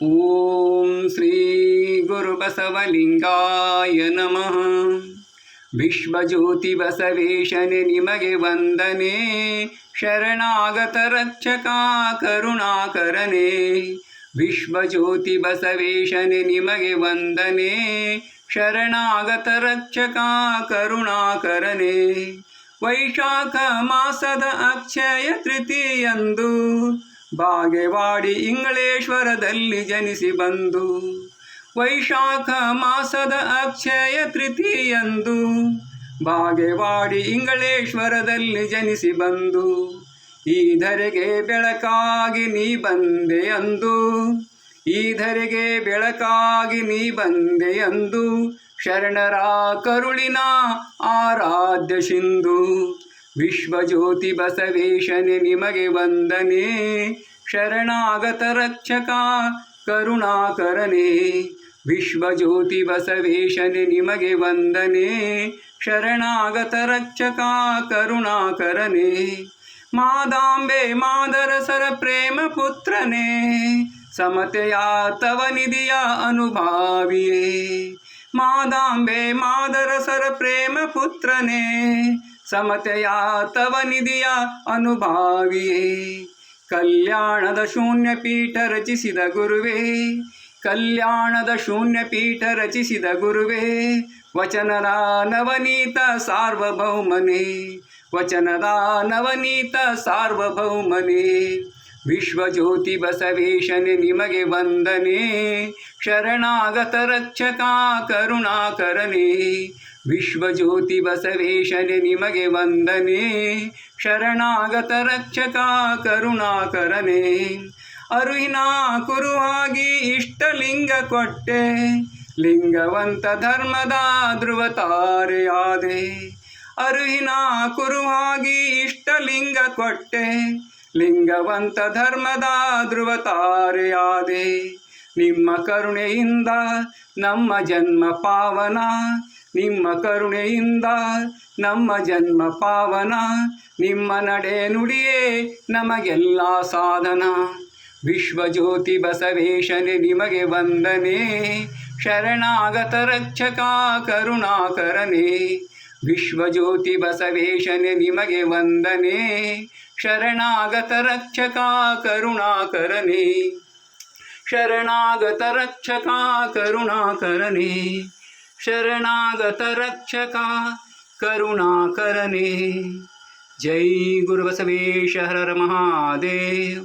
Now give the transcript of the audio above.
ಓಂ ಶ್ರೀ ಗುರುಬಸವಲಿಂಗಾಯ ನಮಃ ವಿಶ್ವಜ್ಯೋತಿ ಬಸವೇಶನೆ ನಿಮಗೆ ವಂದನೆ ಶರಣಾಗತ ರಕ್ಷಕ ಕರುಣಾಕರನೆ ವಿಶ್ವಜ್ಯೋತಿ ಬಸವೇಶನೆ ನಿಮಗೆ ವಂದನೆ ಶರಣಾಗತ ರಕ್ಷಕ ಕರುಣಾಕರನೆ ವೈಶಾಖ ಮಾಸದ ಅಕ್ಷಯ ತೃತೀಯಂದು ಬಾಗೆವಾಡಿ ಇಂಗಳೇಶ್ವರದಲ್ಲಿ ಜನಿಸಿ ಬಂದು, ವೈಶಾಖ ಮಾಸದ ಅಕ್ಷಯ ತೃತೀಯಂದು ಬಾಗೆವಾಡಿ ಇಂಗಳೇಶ್ವರದಲ್ಲಿ ಜನಿಸಿ ಬಂದು ಈ ಧರೆಗೆ ಬೆಳಕಾಗಿ ನೀ ಬಂದೆ ಅಂದು ಈ ಧರೆಗೆ ಬೆಳಕಾಗಿ ನೀ ಬಂದೆ ಅಂದು, ಶರಣರ ಕರುಳಿನ ಆರಾಧ್ಯ ಸಿಂಧು. ವಿಶ್ವಜ್ಯೋತಿ ಬಸವೇಶನೆ ನಿಮಗೆ ವಂದನೆ ಶರಣಾಗತ ರಕ್ಷಕ ಕರುಣಾಕರನೆ ವಿಶ್ವಜ್ಯೋತಿ ಬಸವೇಶನೆ ನಿಮಗೆ ವಂದನೆ ಶರಣಾಗತ ರಕ್ಷಕ ಕರುಣಾಕರನೆ ಮಾದಾಂಬೆ ಮಾದರಸರ ಪ್ರೇಮ ಪುತ್ರನೇ ಸಮತೆಯ ತವ ನಿಧಿಯ ಅನುಭಾವಿಯೇ. ಮಾದಾಂಬೆ ಮಾದರಸರ ಪ್ರೇಮ ಪುತ್ರನೇ ಸಮತೆಯ ತವ ನಿಧಿಯ ಅನುಭಾವಿಯೇ ಕಲ್ಯಾಣದ ಶೂನ್ಯ ಪೀಠ ರಚಿಸಿದ ಗುರುವೇ. ಕಲ್ಯಾಣದ ಶೂನ್ಯ ಪೀಠ ರಚಿಸಿದ ಗುರುವೇ. ವಚನದ ನವನೀತ ಸಾರ್ವಭೌಮನೆ. ವಚನದ ನವನೀತ ಸಾರ್ವಭೌಮನೆ. ವಿಶ್ವಜ್ಯೋತಿ ಬಸವೇಶನೆ ನಿಮಗೆ ವಂದನೆ. ಶರಣಾಗತ ರಕ್ಷಕ ಕರುಣಾಕರನೆ. ವಿಶ್ವಜ್ಯೋತಿ ಬಸವೇಶನೆ ನಿಮಗೆ ವಂದನೆ. ಶರಣಾಗತ ರಕ್ಷಕ ಕರುಣಾಕರನೆ ಅರುಹಿನ ಕುರುವಾಗಿ ಇಷ್ಟಲಿಂಗ ಕೊಟ್ಟೆ. ಲಿಂಗವಂತ ಧರ್ಮದ ಧ್ರುವತಾರೆಯಾದೆ ಅರುಹಿನ ಕುರುವಾಗಿ ಇಷ್ಟಲಿಂಗ ಕೊಟ್ಟೆ. ಲಿಂಗವಂತ ಧರ್ಮದ ಧ್ರುವತಾರೆಯಾದೆ ನಿಮ್ಮ ಕರುಣೆಯಿಂದ ನಮ್ಮ ಜನ್ಮ ಪಾವನ. ನಿಮ್ಮ ಕರುಣೆಯಿಂದ ನಮ್ಮ ಜನ್ಮ ಪಾವನ, ನಿಮ್ಮ ನಡೆ ನುಡಿಯೇ ನಮಗೆಲ್ಲ ಸಾಧನ. ವಿಶ್ವಜ್ಯೋತಿ ಬಸವೇಶನೆ, ನಿಮಗೆ ವಂದನೆ. ಶರಣಾಗತ ರಕ್ಷಕ ಕರುಣಾಕರನೆ. ವಿಶ್ವಜ್ಯೋತಿ ಬಸವೇಶನೆ, ನಿಮಗೆ ವಂದನೆ. ಶರಣಾಗತ ರಕ್ಷಕ ಕರುಣಾಕರನೆ. ಶರಣಾಗತ ರಕ್ಷಕ ಕರುಣಾಕರನೆ. ಶರಣಾಗತ ರಕ್ಷಕ ಕರುಣಾಕರನೆ ಜೈ ಗುರುಬಸವೇಶ ಹರ ಮಹಾದೇವ್